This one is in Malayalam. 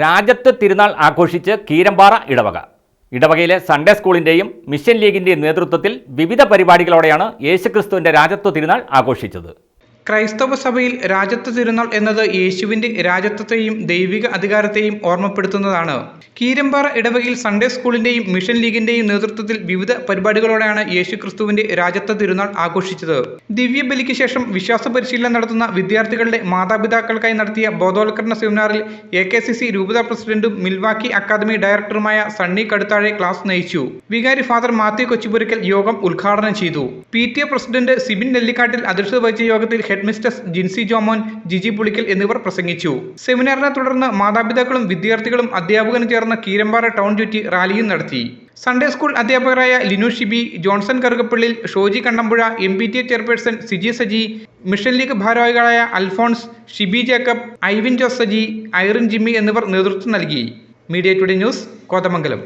രാജ്യത്ത് തിരുനാൾ ആഘോഷിച്ച് കീരമ്പാറ ഇടവക. ഇടവകയിലെ സൺഡേ സ്കൂളിന്റെയും മിഷൻ ലീഗിന്റെയും നേതൃത്വത്തിൽ വിവിധ പരിപാടികളോടെയാണ് യേശുക്രിസ്തുവിന്റെ രാജ്യത്വ തിരുനാൾ ആഘോഷിച്ചത്. ക്രൈസ്തവ സഭയിൽ രാജത്വ തിരുനാൾ എന്നത് യേശുവിന്റെ രാജത്വത്തെയും ദൈവിക അധികാരത്തെയും ഓർമ്മപ്പെടുത്തുന്നതാണ്. കീരമ്പാറ ഇടവകയിൽ സൺഡേ സ്കൂളിന്റെയും മിഷൻ ലീഗിന്റെയും നേതൃത്വത്തിൽ വിവിധ പരിപാടികളോടെയാണ് യേശു ക്രിസ്തുവിന്റെ രാജത്വ തിരുനാൾ ആഘോഷിച്ചത്. ദിവ്യബലിക്ക് ശേഷം വിശ്വാസ പരിശീലനം നടത്തുന്ന വിദ്യാർത്ഥികളുടെ മാതാപിതാക്കൾക്കായി നടത്തിയ ബോധവൽക്കരണ സെമിനാറിൽ എ കെ സി സി രൂപത പ്രസിഡന്റും മിൽവാക്കി അക്കാദമി ഡയറക്ടറുമായ സണ്ണി കടുത്താഴെ ക്ലാസ് നയിച്ചു. വികാരി ഫാദർ മാത്യു കൊച്ചുപുരക്കൽ യോഗം ഉദ്ഘാടനം ചെയ്തു. P T A president Sibin Nellikattil അധ്യക്ഷത വഹിച്ച യോഗത്തിൽ ഹെഡ് ജിൻസി ജോമോൻ ജിജി പുളിക്കൽ എന്നിവർ പ്രസംഗിച്ചു. സെമിനാറിനെ തുടർന്ന് മാതാപിതാക്കളും വിദ്യാർത്ഥികളും അധ്യാപകനും ചേർന്ന് കീരമ്പാറ ടൗൺ ചുറ്റി റാലിയും നടത്തി. സൺഡേ സ്കൂൾ അധ്യാപകരായ Linu Shibi Johnson Karukappallil Shoji Kandampuzha M P T A chairperson Siji Saji mission league ഭാരവാഹികളായ Alphonse Shibi Jacob Ivin Jose Saji Irene Jimmy എന്നിവർ നേതൃത്വം നൽകി. Media today news Kothamangalam.